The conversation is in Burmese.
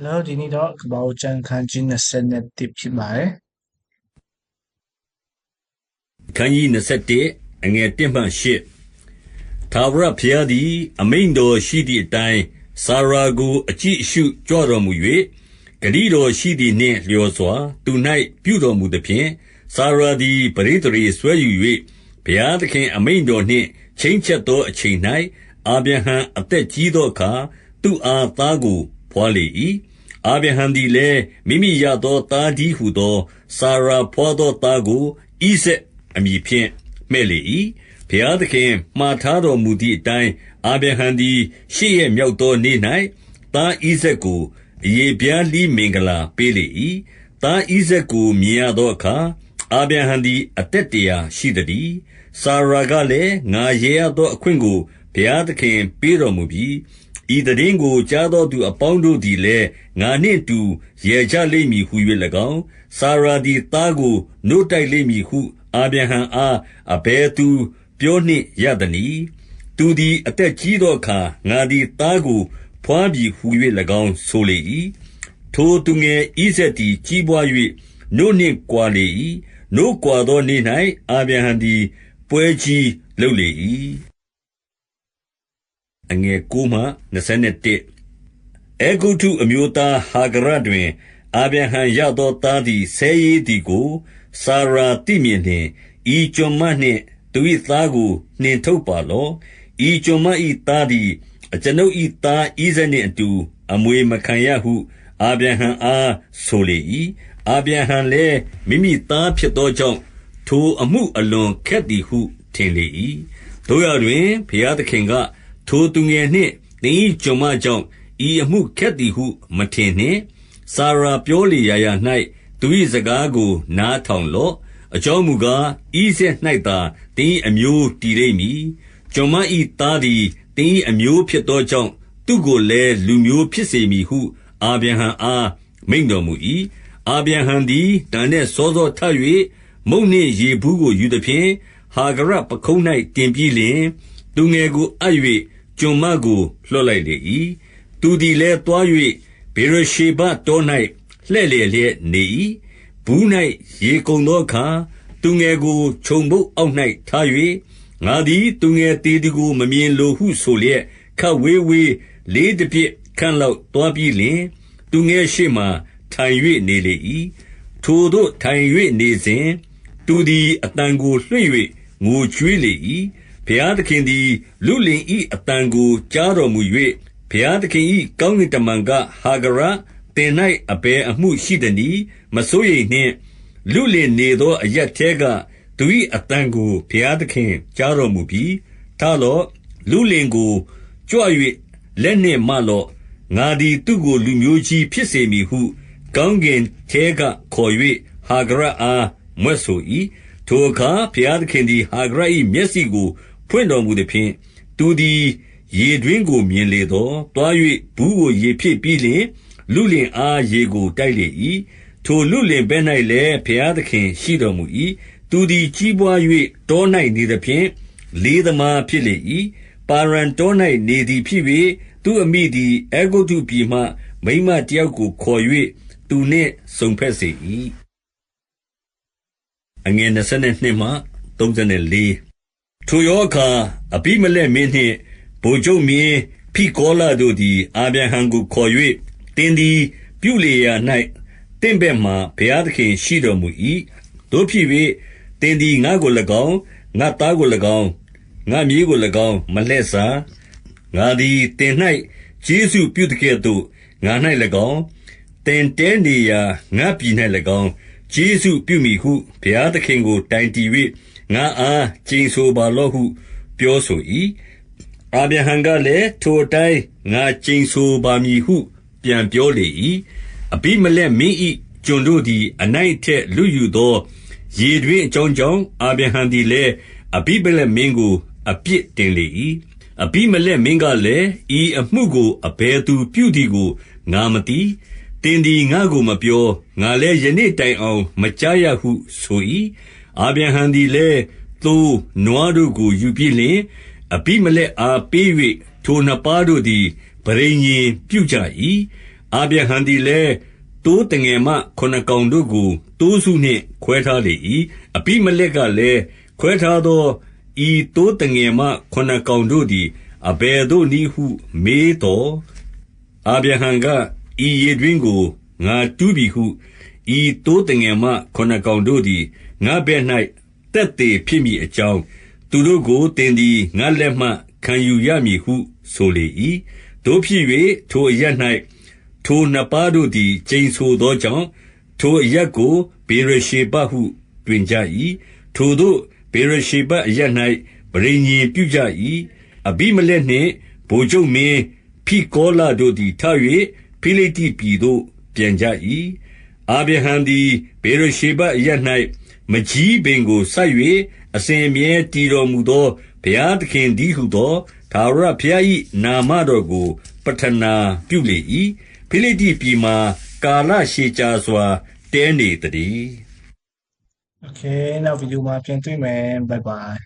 Hello ဒီနေ့တော့ကပ္ပဦးကျမ်းခန်းကြီး21ဖြစ်ပါတယ်ခန်းကြီး21အငယ်1မှ8သာဝရဘုရားသည် အမိန်တော်ရှိသည့်အတိုင်းစာရာကိုအကြည့်အရှုကြွတော်မူ၍ဂတိတော်ရှိသည်နှင့်လျော်စွာ သူ၌ပြုတော်မူသည်ဖြင့်စာရာသည်ပရိသေရေဆွဲယူ၍ဘုရားသခင်အမိန်တော်နှင့်ချိန်ချက်သောအချိန်၌အာဗြဟံအသက်ကြီးသောအခါသူအားသားကိုဖွာလေ၏ အာဗြဟံသည်လည်းမိမိရသောသားဒီဟုသော စာရာဖွာသောသားကို ဣဇက်အမည်ဖြင့် မှဲ့လေ၏ဘုရားသခင်မှားထားတော်မူသည့်အတိုင်း အာဗြဟံသည် ရှေ့ရဲ့မြောက်သောနေ့၌သားဣဇက်ကိုအယေပြားလိမင်္ဂလာပေးလေ၏သားဣဇက်ကို မြင်ရသောအခါ အာဗြဟံသည် အသက်တရာရှိသည်စာရာကလည်း ငါရေရသောအခွင့်ကို ဘုရားသခင်ပေးတော်မူပြီး ဤတည်င်းကို ကြားသောသူအပေါင်းတို့သည်လည်း ငါနှင့်တူရေကြလိမ့်မည်ဟု၍၎င်း စာရာသည် သားကို နို့တိုက်လိမ့်မည်ဟု အာဗြဟံအား အဘယ်သူပြောနှင့်ရသနည်း သူသည် အသက်ကြီးသောအခါ ငါသည် သားကိုဖွားပြီဟု၍၎င်း ဆိုလေ၏ထိုသူငယ် ဣဇက်သည် ကြီးပွား၍နို့နှင့်ကွာလေ၏နို့ကွာသောနေ့၌အာဗြဟံသည် ပွဲကြီးလုပ်လေ၏အငယ်9မှ 21အေဂုတုအမျိုးသားဟာဂရတွင် အာဗြဟံရသော သားသည် ဆဲရေးသည်ကို စာရာတိမြင်နှင့်ဤကျွန်မနှင့် သူ၏သားကို နှင်ထုတ်ပါလော့ ဤကျွန်မ၏သားသည် အကျွန်ုပ်၏သားဣဇနှင့်အတူ အမွေမခံရဟု အာဗြဟံအား ဆိုလေ၏အာဗြဟံလည်း မိမိသားဖြစ်သောကြောင့် ထိုအမှု အလွန်ခက်သည်ဟု ထင်လေ၏တို့ရတွင် ဘုရားသခင်က ထိုသူငယ်နှင့် သင်၏ကျွန်မကြောင့် ဤအမှုခက်သည်ဟု မထင်နှင့် စာရာပြောလေရာရာ၌သူ၏စကားကို နားထောင်လော့ အကြောင်းမူကားဤဆက်၌သာ သင်၏အမျိုးတည်လိမ့်မည် ကျွန်မ၏သားသည် သင်၏အမျိုးဖြစ်သောကြောင့် သူကိုလည်း လူမျိုးဖြစ်စေမည်ဟု အာဗြဟံအား မိန်တော်မူ၏အာဗြဟံသည်တန်နှင့်စောစောထ၍မုန်နှင့်ရေဘူးကို ယူသည်ဖြင့် ဟာဂရပခုံး၌တင်ပြီးလျင် သူငယ်ကို အပ်၍ ကျွန်မကိုလွှတ်လိုက်လေ၏သူသည်လည်းသွား၍ဘေရရှေဘတော၌လှဲ့လေလျက်နေ၏ဘူး၌ရေကုန်သောအခါ သူငယ်ကို ခြုံပုတ်အောက်၌ထား၍ငါသည် သူငယ်သေးသည်ကို မမြင်လိုဟုဆိုလျက်ခတ်ဝေးဝေး လေးတပြစ်ခန့်လောက်သွားပြီးလျင် သူငယ်ရှိမှထိုင်၍နေလေ၏ထိုတို့ထိုင်၍နေစဉ် သူသည်အတန်ကိုလွှင့်၍ငိုကြွေးလေ၏ ဘုရားသခင်သည်လူလင်၏အတန်ကို ကြားတော်မူ၍ဘုရားသခင်၏ကောင်းကင်တမန်က ဟာဂရတင်၌အဘယ်အမှုရှိသနည်း မစိုးရိမ်နှင့်လူလင်နေသော အရက်ထဲက သူ၏အတန်ကို ဘုရားသခင်ကြားတော်မူပြီးထားလော့လူလင်ကို ကြွ၍လက်နှင့်မလော့ ငါသည် သူကို လူမျိုးကြီးဖြစ်စေမည်ဟု ကောင်းကင်ထဲကခေါ်၍ဟာဂရအားမွတ်ဆို၏ထိုအခါ ဘုရားသခင်သည် ဟာဂရ၏မျက်စိကို ဖွင့်တော်မူသည်ဖြင့် သူသည် ရေတွင်းကိုမြင်လေသောတွား၍ဘူးကိုရေဖြစ်ပြီးလျှင်လူလင်အား ရေကို တိုက်လေ၏ထိုလူလင်ဘဲ၌လည်း ဘုရားသခင်ရှိတော်မူ၏သူသည် ကြီးပွား၍တော၌နေသဖြင့် လေးသမား ဖြစ်လေ၏ပါရန်တော၌နေသည်ဖြစ်၍သူအမိသည်အေဂုတုပြည်မှ မိမတယောက်ကိုခေါ်၍သူနှင့်ဆုံဖက်စေ၏အငယ်22မှ34 ထိုယောအခါ အဘိမလက်မင်းနှင့် ဗိုလ်ချုပ်မင်းဖိကောလတို့သည် အာဗြဟံကိုခေါ်၍တင်းသည် ပြုလေရာ၌တင့်ဘက်မှဘုရားသခင်ရှိတော်မူ၏တို့ဖြစ်၍တင်းသည် ငါကို၎င်း ငါသားကို၎င်း ငါမြေးကို၎င်း မလှဲ့စား ငါသည်တင်၌ဂျေစုပြုတကဲ့သို့ ငါ၌၎င်းတင်တဲနေရာ ငါပြည်၌၎င်းဂျေစုပြုမိဟု ဘုရားသခင်ကို တိုင်တည်၍ ငါအားကျိန်ဆိုပါလော့ဟု ပြောဆို၏အာဗြဟံကလည်း ထိုအတိုင်း ငါကျိန်ဆိုပါမည်ဟု ပြန်ပြောလေ၏အဘိမလက်မင်း၏ကျွန်တို့သည် အနိုင်ထက်လူယူသော ရေတွင်အကြောင်းကြောင့် အာဗြဟံသည်လည်း အဘိမလက်မင်းကို အပြစ်တင်လေ၏အဘိမလက်မင်းကလည်း ဤအမှုကို အဘယ်သူပြုသည်ကို ငါမသိတင်သည် ငါကိုမပြော ငါလည်း ယနေ့တိုင်အောင် မကြားရဟုဆို၏ အာဗြဟံသည်လည်းသိုး နွားတို့ကို ယူပြီးလျှင် အဘိမလက်အားပေး၍ထိုနှစ်ပါးတို့သည်ပရိညင်ပြုကြ၏အာဗြဟံသည်လည်း သိုးတငယ်မခုနစ်ကောင်တို့ကို သိုးစုနှင့် ခွဲထားလေ၏။အဘိမလက်ကလည်း၊ခွဲထားသော ဤသိုးသငယ်မခုနစ်ကောင်တို့သည် အဘယ်သို့နည်းဟု မေးသော်၊အာဗြဟံက၊ဤရေတွင်းကို ငါတူးပြီဟု၊ဤသိုးသငယ်မခုနစ်ကောင်တို့သည် ငါ့ဘက်၌သက်သေဖြစ်မည်အကြောင်း၊သူတို့ကို သင်သည် ငါ့လက်မှ ခံယူရမည်ဟု ဆိုလေ၏။သို့ဖြစ်၍ထိုအရပ်၌ထိုနှစ်ပါးတို့သည် ကျိန်ဆိုသောကြောင့်၊ထိုအရပ်ကို ဗေရရှေဘဟု တွင်ကြ၏။ထိုသို့ ဗေရရှေဘအရပ်၌ပဋိညာဉ်ပြုကြ၏။အဘိမလက်နှင့် ဗိုလ်ချုပ်မင်းဖိကောလတို့သည် ထ၍ဖိလိတ္တိပြည်သို့ ပြန်ကြ၏။အာဗြဟံသည် ဗေရရှေဘအရပ်၌ မကြီးပင်ကိုစိုက်၍အစဉ်အမြဲတည်တော်မူသော ဘုရားသခင်တည်းဟူသော ထာဝရဘုရား၏နာမတော်ကို ပဌနာပြုလေ၏။ဖိလိတ္တိပြည်မှာ ကာလရှည်ကြာစွာ တည်းနေသတည်း။ Okay. နောက်ဗီဒီယိုမှာ ပြန်တွေ့မယ်။ Bye bye.